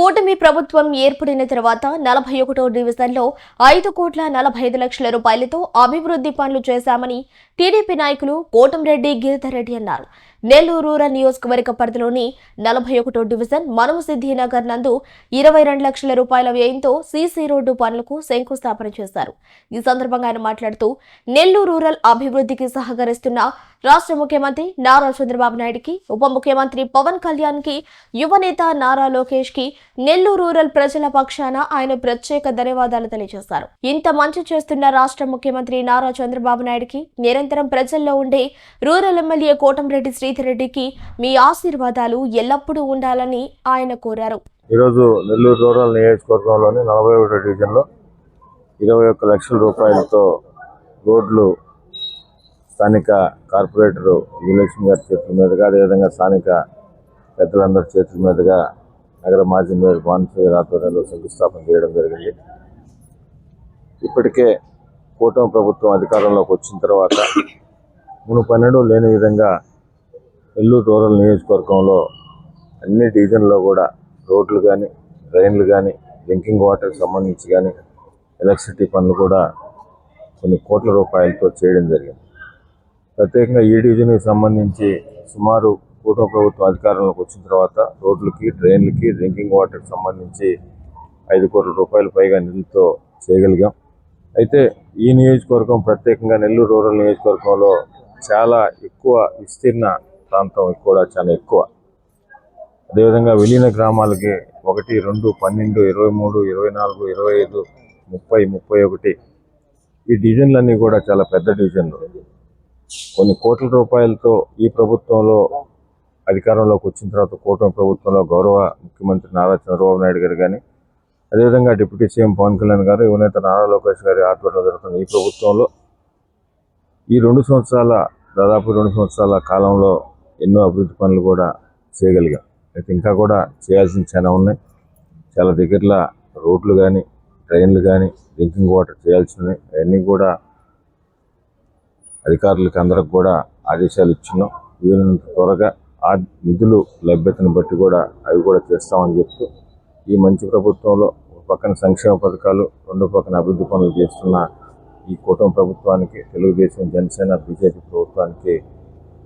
కూటమి ప్రభుత్వం ఏర్పడిన తర్వాత నలభై ఒకటో డివిజన్లో ఐదు కోట్ల నలభై ఐదు లక్షల రూపాయలతో అభివృద్ధి పనులు చేశామని టీడీపీ నాయకులు కోటంరెడ్డి గిరిధర్ రెడ్డి అన్నారు. నెల్లూరు రూరల్ నియోజకవర్గ పరిధిలోని నలభై ఒకటో డివిజన్ మనుమసిద్ధి నగర్ నందు ఇరవై రెండు లక్షల రూపాయల వ్యయంతో సీసీ రోడ్డు పనులకు శంకుస్థాపన చేశారు. ఈ సందర్భంగా ఆయన మాట్లాడుతూ నెల్లూరు రూరల్ అభివృద్ధికి సహకరిస్తున్న రాష్ట్ర ముఖ్యమంత్రి నారా చంద్రబాబు నాయుడుకి ఉప ముఖ్యమంత్రి పవన్ కళ్యాణ్కి యువనేత నారా లోకేష్కి నెల్లూరు రూరల్ ప్రజల పక్షాన ఆయన ప్రత్యేక ధన్యవాదాలు తెలియజేశారు. ఇంత మంచి చేస్తున్న రాష్ట్ర ముఖ్యమంత్రి నారా చంద్రబాబు నాయుడుకి నిరంతరం ప్రజల్లో ఉండే రూరల్ ఎమ్మెల్యే కోటంరెడ్డి శ్రీధర్ రెడ్డికి మీ ఆశీర్వాదాలు ఎల్లప్పుడూ ఉండాలని ఆయన కోరారు. ఈరోజు నెల్లూరు రూరల్ నియోజకవర్గంలోని నలభై ఒకటో డివిజన్లో ఇరవై ఒక్క లక్షల రూపాయలతో రోడ్లు స్థానిక కార్పొరేటరు విజయలక్ష్మి గారి చేతుల మీదుగా అదేవిధంగా స్థానిక పెద్దలందరి చేతుల మీదుగా నగర మాజీ మేయర్ భానుశ్రీ గారి ఆధ్వర్యంలో శంకుస్థాపన చేయడం జరిగింది. ఇప్పటికే కూటమి ప్రభుత్వం అధికారంలోకి వచ్చిన తర్వాత మునుపన్నెండు లేని విధంగా నెల్లూరు రూరల్ నియోజకవర్గంలో అన్ని డివిజన్లో కూడా రోడ్లు కానీ డ్రైన్లు కానీ డ్రింకింగ్ వాటర్కి సంబంధించి కానీ ఎలక్ట్రిసిటీ పనులు కూడా కొన్ని కోట్ల రూపాయలతో చేయడం జరిగింది. ప్రత్యేకంగా ఈ డివిజన్కి సంబంధించి సుమారు కూటమి ప్రభుత్వం అధికారంలోకి వచ్చిన తర్వాత రోడ్లకి డ్రైన్లకి డ్రింకింగ్ వాటర్కి సంబంధించి ఐదు కోట్ల రూపాయల పైగా నిధులతో చేయగలిగాం. అయితే ఈ నియోజకవర్గం ప్రత్యేకంగా నెల్లూరు రూరల్ నియోజకవర్గంలో చాలా ఎక్కువ విస్తీర్ణ ప్రాంతం కూడా చాలా ఎక్కువ. అదేవిధంగా విలీన గ్రామాలకి ఒకటి రెండు పన్నెండు ఇరవై మూడు ఇరవై నాలుగు ఇరవై ఐదు ముప్పై ముప్పై ఒకటి. ఈ డివిజన్లన్నీ కూడా చాలా పెద్ద డివిజన్లు. కొన్ని కోట్ల రూపాయలతో ఈ ప్రభుత్వంలో అధికారంలోకి వచ్చిన తర్వాత కూటమి ప్రభుత్వంలో గౌరవ ముఖ్యమంత్రి నారా చంద్రబాబు నాయుడు గారు కానీ అదేవిధంగా డిప్యూటీ సీఎం పవన్ కళ్యాణ్ గారు యువనేత నారా లోకేష్ గారి ఆధ్వర్యంలో జరుగుతున్న ఈ ప్రభుత్వంలో ఈ రెండు సంవత్సరాల దాదాపు రెండు సంవత్సరాల కాలంలో ఎన్నో అభివృద్ధి పనులు కూడా చేయగలిగాం. అయితే ఇంకా కూడా చేయాల్సిన చాలా ఉన్నాయి. చాలా దగ్గరలో రోడ్లు కానీ ట్రైన్లు కానీ డ్రింకింగ్ వాటర్ చేయాల్సినవి అవన్నీ కూడా అధికారులకి అందరికి కూడా ఆదేశాలు ఇచ్చినాం వీలైనంత త్వరగా ఆ నిధులు లభ్యతను బట్టి కూడా అవి కూడా చేస్తామని చెప్తూ ఈ మంచి ప్రభుత్వంలో ఒక పక్కన సంక్షేమ పథకాలు రెండో పక్కన అభివృద్ధి పనులు చేస్తున్న ఈ కూటమి ప్రభుత్వానికి తెలుగుదేశం జనసేన బీజేపీ ప్రభుత్వానికి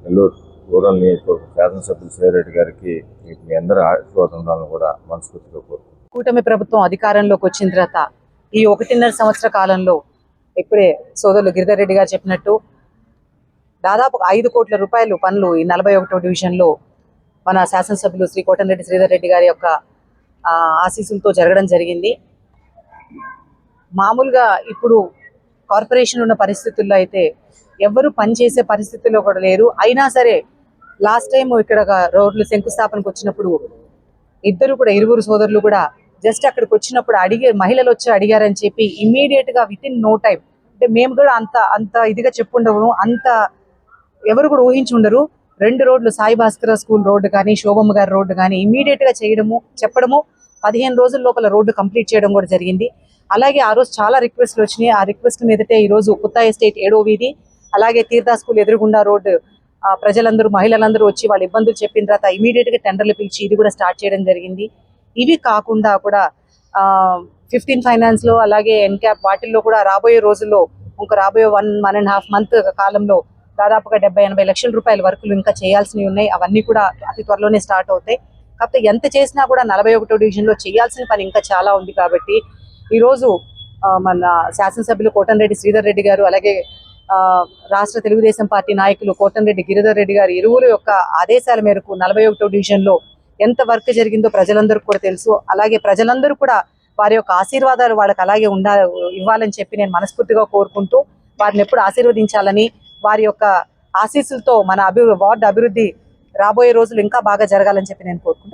నెల్లూరు రూరల్ నియోజకవర్గం శాసనసభ్యులు సేరెడ్డి గారికి మీ- అందరి ఆశీర్వాదాలను కూడా మనస్ఫూర్తిగా కోరుకుంటున్నాను. కూటమి ప్రభుత్వం అధికారంలోకి వచ్చిన తర్వాత ఈ ఒకటిన్నర సంవత్సర కాలంలో ఇప్పుడే సోదరులు గిరిధర్ రెడ్డి గారు చెప్పినట్టు దాదాపు ఐదు కోట్ల రూపాయలు పనులు ఈ నలభై ఒకటో డివిజన్లో మన శాసనసభ్యులు శ్రీ కోటంరెడ్డి శ్రీధర్ రెడ్డి గారి యొక్క ఆశీస్సులతో జరగడం జరిగింది. మామూలుగా ఇప్పుడు కార్పొరేషన్ ఉన్న పరిస్థితుల్లో అయితే ఎవరు పనిచేసే పరిస్థితుల్లో కూడా లేరు. అయినా సరే లాస్ట్ టైం ఇక్కడ రోడ్లు శంకుస్థాపనకు వచ్చినప్పుడు ఇద్దరు కూడా ఇరువురు సోదరులు కూడా జస్ట్ అక్కడికి వచ్చినప్పుడు అడిగే మహిళలు వచ్చి అడిగారని చెప్పి ఇమ్మీడియట్గా విత్ ఇన్ నో టైం అంటే మేము కూడా అంత అంత ఇదిగా చెప్పుండవు అంత ఎవరు కూడా ఊహించి ఉండరు. రెండు రోడ్లు సాయి భాస్కర స్కూల్ రోడ్డు కానీ శోభమ్మ గారి రోడ్డు కానీ ఇమ్మీడియట్గా చేయడము చెప్పడము పదిహేను రోజుల లోపల రోడ్డు కంప్లీట్ చేయడం కూడా జరిగింది. అలాగే ఆ రోజు చాలా రిక్వెస్ట్లు వచ్చినాయి. ఆ రిక్వెస్ట్ మీదటే ఈ రోజు కొత్త ఎస్టేట్ ఏడో వీధి అలాగే తీర్థా స్కూల్ ఎదురుగుండా రోడ్డు ప్రజలందరూ మహిళలందరూ వచ్చి వాళ్ళ ఇబ్బందులు చెప్పిన తర్వాత ఇమీడియట్గా టెండర్లు పిలిచి ఇది కూడా స్టార్ట్ చేయడం జరిగింది. ఇవి కాకుండా కూడా ఫిఫ్టీన్ ఫైనాన్స్లో అలాగే ఎన్క్యాప్ వాటిల్లో కూడా రాబోయే రోజుల్లో ఇంకా రాబోయే one one and half month కాలంలో దాదాపుగా డెబ్బై ఎనభై లక్షల రూపాయల వర్కులు ఇంకా చేయాల్సినవి ఉన్నాయి. అవన్నీ కూడా అతి త్వరలోనే స్టార్ట్ అవుతాయి. కాకపోతే ఎంత చేసినా కూడా నలభై ఒకటో డివిజన్లో చేయాల్సిన పని ఇంకా చాలా ఉంది కాబట్టి ఈ రోజు ఆ, మన శాసనసభ్యులు కోటంరెడ్డి శ్రీధర్ రెడ్డి గారు అలాగే రాష్ట్ర తెలుగుదేశం పార్టీ నాయకులు కోటంరెడ్డి గిరిధర్ రెడ్డి గారు ఇరువురు యొక్క ఆదేశాల మేరకు నలభై ఒకటో డివిజన్లో ఎంత వర్క్ జరిగిందో ప్రజలందరికీ కూడా తెలుసు. అలాగే ప్రజలందరూ కూడా వారి యొక్క ఆశీర్వాదాలు వాళ్ళకి అలాగే ఉండా ఇవ్వాలని చెప్పి నేను మనస్ఫూర్తిగా కోరుకుంటూ వారిని ఎప్పుడు ఆశీర్వదించాలని వారి యొక్క ఆశీస్సులతో మన అభి వార్డు అభివృద్ధి రాబోయే రోజులు ఇంకా బాగా జరగాలని చెప్పి నేను కోరుకుంటున్నాను.